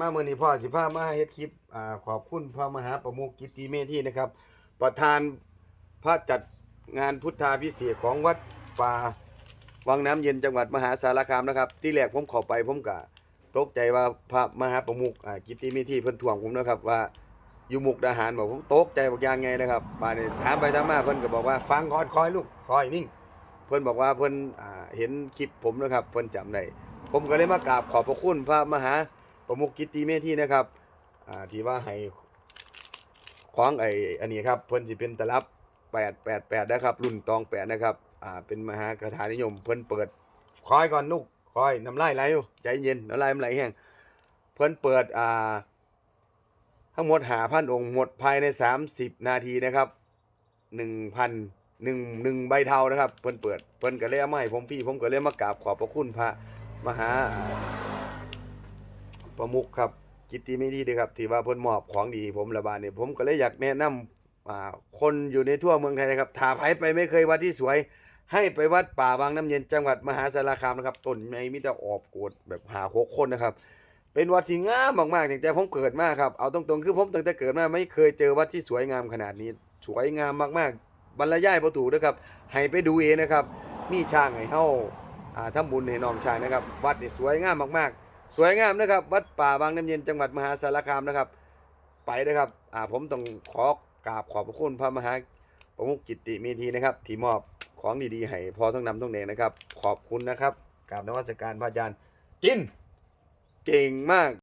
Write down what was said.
มาเมื่อนี้พ่อสิพามาเฮ็ดคลิปอ่าขอบคุณพระมหาประมุขกิตติเมธีนะครับ ประธานพระจัดงานพุทธาพิเศษของวัดป่าวังน้ำเย็นจังหวัดมหาสารคามนะครับ ที่แรกผมเข้าไปผมก็ตกใจว่าพระมหาประมุขอ่ากิตติเมธีเพิ่นทวงผมนะครับว่าอยู่มุกดาหารบอกผมตกใจบอกอย่างไงนะครับป่านนี้ถามไปถามมาเพิ่นก็บอกว่าฟังกอนคอยลูกคอยนิ่ง เพิ่นบอกว่าเพิ่นอ่าเห็นคลิปผมนะครับเพิ่นจำได้ผมก็เลยมากราบขอบพระคุณพระมหา ประมุขกิตติเมธีนะครับอ่าที่ว่าให้ของไอ้อันนี้ครับเพิ่นสิเป็นตลับ888นะครับรุ่นตอง8นะครับอ่าเป็นมหากถานิยมเพิ่นเปิดคอยก่อนลูกคอยน้ำลายไหลอยู่ใจเย็นน้ำลายมันไหลแห้งเพิ่นเปิดอ่าทั้งหมดหาพันองค์หมดภายใน 30 นาทีนะครับหนึ่งพันหนึ่งหนึ่งใบเทานะครับ เพิ่นเปิด เพิ่นก็เลยเอามาให้ผมพี่ ผมก็เลยมากราบขอบพระคุณพระมหา ประมุขครับกิตติไม่ดีเด้อครับที่ว่าเพิ่นมอบของดีผมระบาดเนี่ยผมก็เลยอยากแนะนำอ่าคนอยู่ในทั่วเมืองไทยนะครับถ้าใครไปไม่เคยวัดที่สวย ให้ไปวัดป่าบางน้ำเย็นจังหวัดมหาสารคามนะครับต้นไม้มีแต่ออบโกดแบบหาหกคนนะครับ เป็นวัดที่งามมากๆตั้งแต่ผมเกิดมาครับเอาตรงๆคือผมตั้งแต่เกิดมาไม่เคยเจอวัดที่สวยงามขนาดนี้ สวยงามมากๆ บรรยายประตูนะครับให้ไปดูเองนะครับ มีช้างให้เฮาอ่าทำบุญให้น้องชางนะครับ วัดนี่สวยงามมากๆ สวยงามนะครับ วัดป่าบางน้ำเย็นจังหวัดมหาสารคามนะครับ ไปนะครับอ่าผมต้องขอกราบขอบพระคุณพระมหาประมุขกิติเมธีนะครับที่มอบของดีๆให้พอต้องนำต้องเนงนะครับ ขอบคุณนะครับกราบนวัตการพระอาจารย์ กิน เก่งมาก